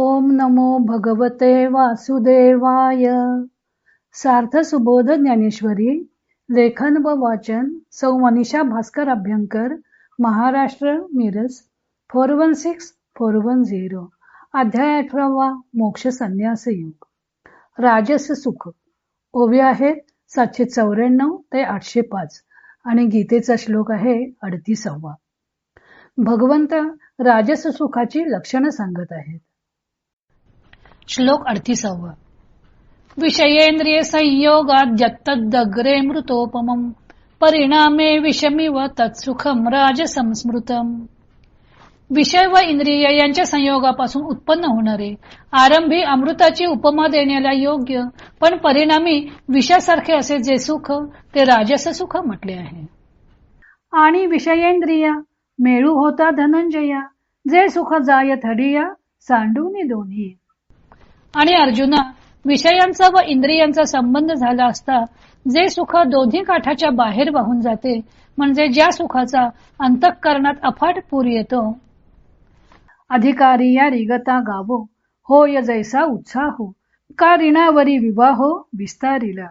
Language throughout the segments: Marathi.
ओम नमो भगवते वासुदेवाय. सार्थ सुबोध ज्ञानेश्वरी लेखन व वाचन सौ Manisha Bhaskar Abhyankar Maharashtra Miraj four one six four one zero अध्याय अठरावा मोक्ष संन्यास युग. राजस सुख. ओवी आहेत सातशे चौऱ्याण्णव ते आठशे पाच आणि गीतेचा श्लोक आहे अडतीसावा. भगवंत राजस सुखाची लक्षणं सांगत आहेत. श्लोक अडतीसावा. विषयेंद्रिय संयोगात जत्तदग्रे मृतोपमम. परिणामे विषमिव तत्सुखम राज संस्मृतम विषय व इंद्रिय यांच्या संयोगापासून उत्पन्न होणारे. आरंभी अमृताची उपमा देण्याला योग्य पण परिणामी विषासारखे असे जे सुख ते राजस सुख म्हटले आहे. आणि विषयेंद्रिया मेळू होता धनंजया जे सुख जाय थडिया सांडूनी दोन्ही. आणि अर्जुना विषयांचा व इंद्रियांचा संबंध झाला असता जे सुख दोन्ही काठाच्या बाहेर वाहून जाते म्हणजे ज्या सुखाचा अंतःकरणात अफाट पूर येतो. अधिकारी या रिगता गावो होय जैसा उत्साहो का रिणावरी विवाहो विस्तारिला.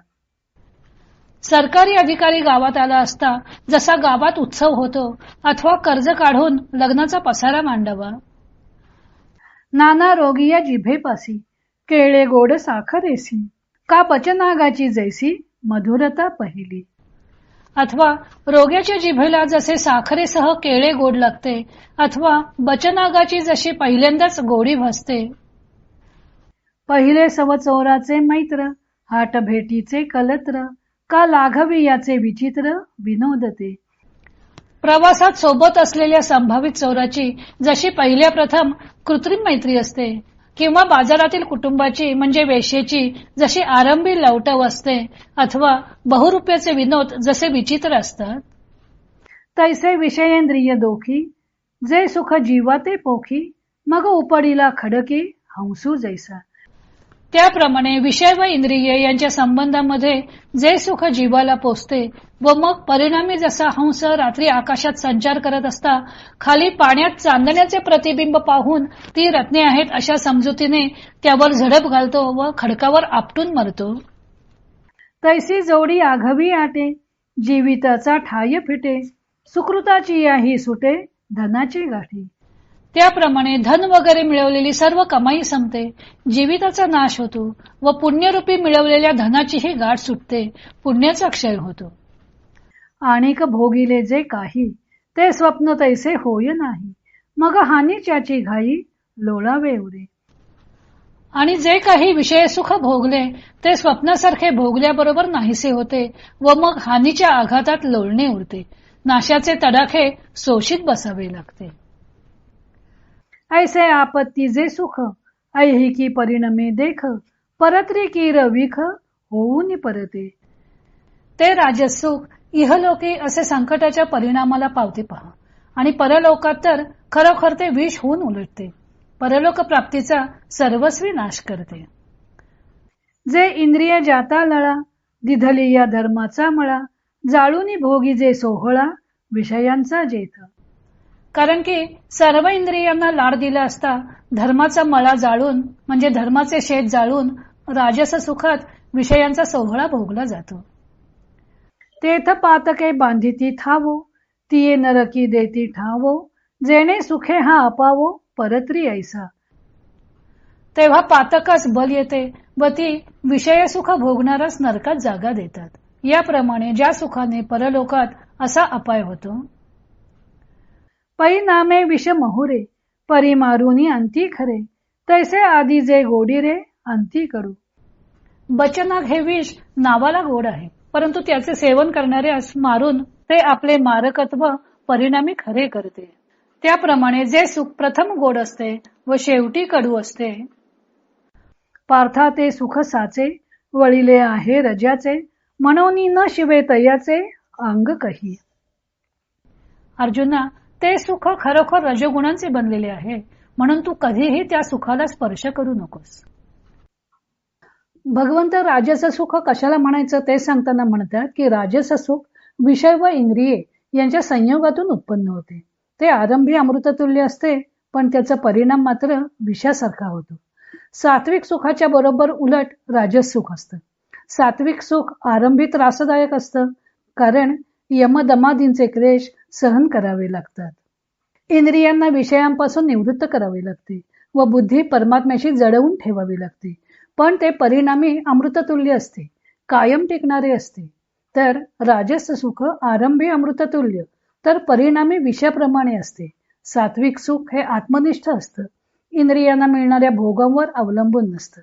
सरकारी अधिकारी गावात आला असता जसा गावात उत्सव होतो अथवा कर्ज काढून लग्नाचा पसारा मांडावा. नाना रोगिया जिभेपासी केळे गोड साखरेसी का पचनागाची जैसी मधुरता पहिली. अथवा रोग्याच्या जिभेला जसे साखरेसह केळे गोड लागते अथवा बचनागाची जशी पहिल्यांदाच गोडी भासते. पहिले सव चोराचे मैत्र हाट भेटीचे कलत्र का लाघवी याचे विचित्र विनोदते. प्रवासात सोबत असलेल्या संभावित चोराची जशी पहिल्या प्रथम कृत्रिम मैत्री असते किंवा बाजारातील कुटुंबाची म्हणजे वेशेची जशी आरंभी लवटव असते अथवा बहुरुपयाचे विनोद जसे विचित्र असतात. तैसे विषयेंद्रिय दोखी जे सुख जीवाते पोखी मग उपडीला खडकी हंसू जैसा. त्याप्रमाणे विषय व इंद्रिय यांच्या संबंधामध्ये जे सुख जीवाला पोचते व मग परिणामी जसा हंस रात्री आकाशात संचार करत असता खाली पाण्यात चांदण्याचे प्रतिबिंब पाहून ती रत्ने आहेत अशा समजुतीने त्यावर झडप घालतो व खडकावर आपटून मरतो. तैसी जोडी आघवी आटे जीविताचा ठाय फिटे सुकृताची याही सुटे धनाची गाठी. त्याप्रमाणे धन वगैरे मिळवलेली सर्व कमाई संपते. जीविताचा नाश होतो व पुण्यरूपी मिळवलेल्या धनाचीही गाठ सुटते. पुण्याचा क्षय होतो. आणिक भोगिले जे काही ते स्वप्न तैसे होय नाही. मग हानीच्याची घाई लोळावे उरे. आणि जे काही विषय सुख भोगले ते स्वप्नासारखे भोगल्याबरोबर नाहीसे होते व मग हानीच्या आघातात लोळणे उरते. नाशाचे तडाखे शोषित बसावे लागते. ऐसे आपत्ती जे सुख ऐहिकी परिणमे देख परत्री की रविख होऊन परते. ते राजसुख इहलोकी असे संकटाच्या परिणामाला पावते पहा. आणि परलोकात तर खरोखर ते विष होऊन उलटते. परलोक प्राप्तीचा सर्वस्वी नाश करते. जे इंद्रिय जाता लळा दिधली या धर्माचा मळा जाळूनी भोगी जे सोहळा विषयांचा जेथ कारण की सर्व इंद्रियांना लाड दिला असता धर्माचा मळा जाळून म्हणजे धर्माचे शेत जाळून राजस सुखात विषयांचा सोहळा भोगला जातो. तेथ पातके बांधिती थावो तिये नरकी देती ठावो जेणे सुखे हा अपावो परत्री ऐसा. तेव्हा पातकास बल येते व ती विषय सुख भोगणाराच नरकात जागा देतात. याप्रमाणे ज्या सुखाने परलोकात असा अपाय होतो. परिणामे विषमहुरे परिमारुनी परी मारुनी अंती खरे तैसे आधी जे गोडी रे अंती कडू बचनाग हे विष नावाला गोड आहे परंतु त्याचे सेवन करणाऱ्यास मारून ते आपले मारकत्व परिणामी खरे करते. त्याप्रमाणे जे सुख प्रथम गोड असते व शेवटी कडू असते. पार्था ते सुख साचे वळिले आहे रजाचे म्हणून न शिवे तयाचे अंग कही. अर्जुना ते सुख खरोखर रजगुणांचे बनलेले आहे. म्हणून तू कधीही त्या सुखाला स्पर्श करू नकोस. भगवंत राजस सुख कशाला म्हणायचं ते सांगताना म्हणतात की राजस सुख विषय व इंद्रिये यांच्या संयोगातून उत्पन्न होते. ते आरंभी अमृततुल्य असते पण त्याचा परिणाम मात्र विषासारखा होतो. सात्विक सुखाच्या बरोबर उलट राजस सुख असतं. सात्विक सुख आरंभी त्रासदायक असतं कारण यमदमादींचे क्लेश सहन करावे लागतात. इंद्रियांना विषयांपासून निवृत्त करावे लागते व बुद्धी परमात्म्याशी जडवून ठेवावी लागते. पण ते परिणामी अमृततुल्य असते कायम टिकणारे असते. तर राजस सुख आरंभी अमृततुल्य तर परिणामी विषयाप्रमाणे असते. सात्विक सुख हे आत्मनिष्ठ असतं. इंद्रियांना मिळणाऱ्या भोगांवर अवलंबून नसतं.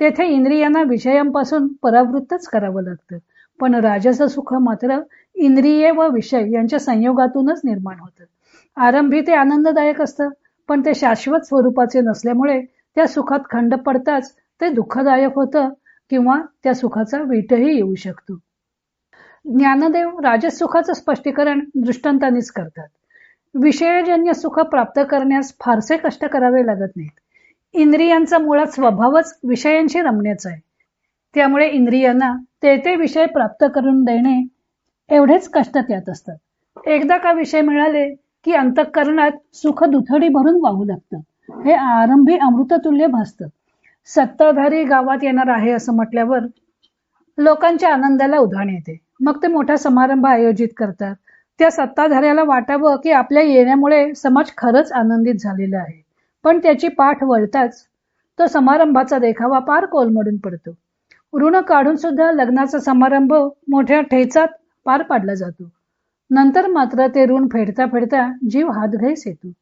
तेथे इंद्रियांना विषयांपासून परावृत्तच करावं लागतं. पण राजस सुख मात्र इंद्रिये व विषय यांच्या संयोगातूनच निर्माण होतं. आरंभी ते आनंददायक असतं पण ते शाश्वत स्वरूपाचे नसल्यामुळे त्या सुखात खंड पडताच ते दुःखदायक होतं किंवा त्या सुखाचा वीटही येऊ शकतो. ज्ञानदेव राजस सुखाचं स्पष्टीकरण दृष्टांतानेच करतात. विषयजन्य सुख प्राप्त करण्यास फारसे कष्ट करावे लागत नाहीत. इंद्रियांचा मुळात स्वभावच विषयांशी रमण्याचा आहे. त्यामुळे इंद्रियांना ते ते विषय प्राप्त करून देणे एवढेच कष्ट त्यात असतात. एकदा का विषय मिळाले की अंतःकरणात सुख दुथडी भरून वाहू लागतं. हे आरंभी अमृततुल्य भासतं. सत्ताधारी गावात येणार आहे असं म्हटल्यावर लोकांच्या आनंदाला उधाण येते. मग ते मोठा समारंभ आयोजित करतात. त्या सत्ताधाऱ्याला वाटावं की आपल्या येण्यामुळे समाज खरंच आनंदित झालेला आहे. पण त्याची पाठ वळताच तो समारंभाचा देखावा पार कोलमडून पडतो. ऋण काढून सुद्धा लग्नाचा समारंभ मोठ्या ठेचात पार पाडला जातो. नंतर मात्र ते ऋण फेडता फेडता जीव हातघैस येतो.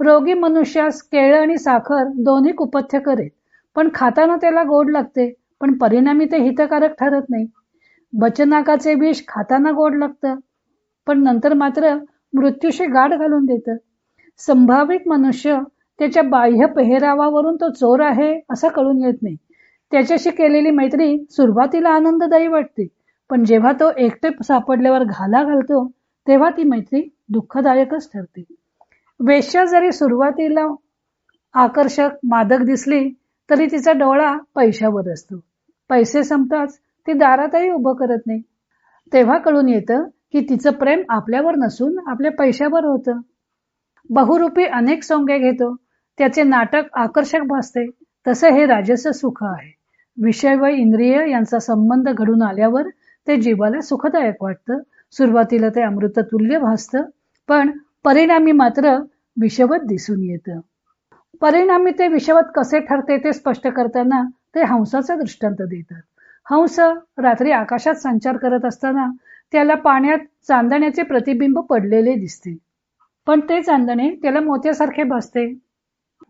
रोगी मनुष्यास केळ आणि साखर दोन्ही कुपथ्य करेल पण खाताना त्याला गोड लागते पण परिणामी ते हितकारक ठरत नाही. बचनाकाचे विष खाताना गोड लागतं पण नंतर मात्र मृत्यूशी गाठ घालून देतं. संभावित मनुष्य त्याच्या बाह्य पेहरावावरून तो चोर आहे असं कळून येत नाही. त्याच्याशी केलेली मैत्री सुरुवातीला आनंददायी वाटते. पण जेव्हा तो एकटे सापडल्यावर घाला घालतो तेव्हा ती मैत्री दुःखदायकच ठरते. वेश्या जरी सुरुवातीला आकर्षक मादक दिसली तरी तिचा डोळा पैशावर असतो. पैसे संपताच ती दारातही उभं करत नाही. तेव्हा कळून येतं की तिचं प्रेम आपल्यावर नसून आपल्या पैशावर होतं. बहुरूपी अनेक सोंगे घेतो त्याचे नाटक आकर्षक भासते तसे हे राजस सुख आहे. विषय व इंद्रिय यांचा संबंध घडून आल्यावर ते जीवाला सुखदायक वाटतं. सुरुवातीला ते अमृततुल्य भासतं पण परिणामी मात्र विषवत दिसून येतं. परिणामी ते विषवत कसे ठरते ते स्पष्ट करताना ते हंसाचा दृष्टांत देतात. हंस रात्री आकाशात संचार करत असताना त्याला पाण्यात चांदण्याचे प्रतिबिंब पडलेले दिसते. पण ते चांदणे त्याला मोत्यासारखे भासते.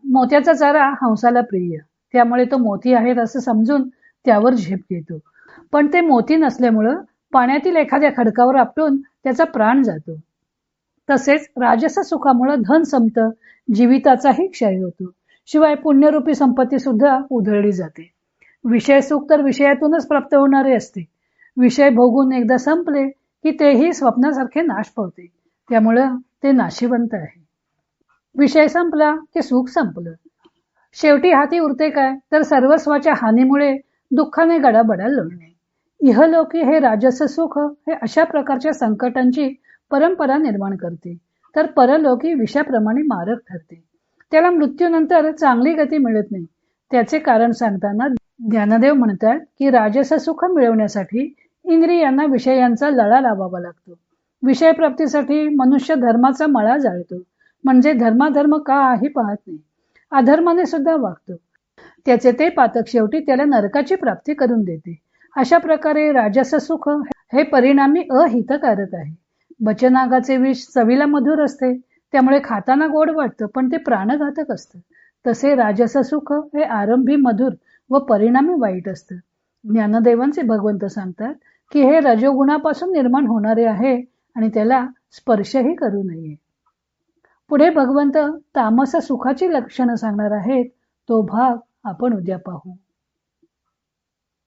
मोत्याचा चारा हंसाला प्रिय. त्यामुळे तो मोती आहेत असं समजून त्यावर झेप घेतो. पण ते मोती नसल्यामुळं पाण्यातील एखाद्या खडकावर आपटून त्याचा प्राण जातो. तसेच राजस सुखामुळं धन संपतं जीविताचाही क्षय होतो. शिवाय पुण्यरूपी संपत्ती सुद्धा उधळली जाते. विषय सुख तर विषयातूनच प्राप्त होणारे असते. विषय भोगून एकदा संपले की तेही स्वप्नासारखे नाश पावते. त्यामुळं ते नाशिवंत आहे. विषय संपला की सुख संपलं. शेवटी हाती उरते काय? तर सर्वस्वाच्या हानीमुळे दुःखाने गडाबडा लोळणे. इहलोकी हे राजस सुख हे अशा प्रकारच्या संकटांची परंपरा निर्माण करते. तर परलोकी विषाप्रमाणे मारक ठरते. त्याला मृत्यूनंतर चांगली गती मिळत नाही. त्याचे कारण सांगताना ज्ञानदेव म्हणतात की राजस सुख मिळवण्यासाठी इंद्रियांना विषयांचा लळा लावावा लागतो. विषय प्राप्तीसाठी मनुष्य धर्माचा मळा जाळतो. म्हणजे धर्माधर्म आहे पाहत नाही. अधर्माने सुद्धा वागतो. त्याचे ते पातक शेवटी त्याला नरकाची प्राप्ती करून देते. अशा प्रकारे राजस सुख हे परिणामी अहितकारक आहे. बचनागाचे विष चवीला मधुर असते त्यामुळे खाताना गोड वाटतं पण ते प्राणघातक असतं. तसे राजस सुख हे आरंभी मधुर व परिणामी वाईट असतं. ज्ञानदेवांचे भगवंत सांगतात की हे रजोगुणापासून निर्माण होणारे आहे आणि त्याला स्पर्शही करू नये. पुढे भगवंत तामस सुखाची लक्षणं सांगणार आहेत तो भाग आपण उद्या पाहू.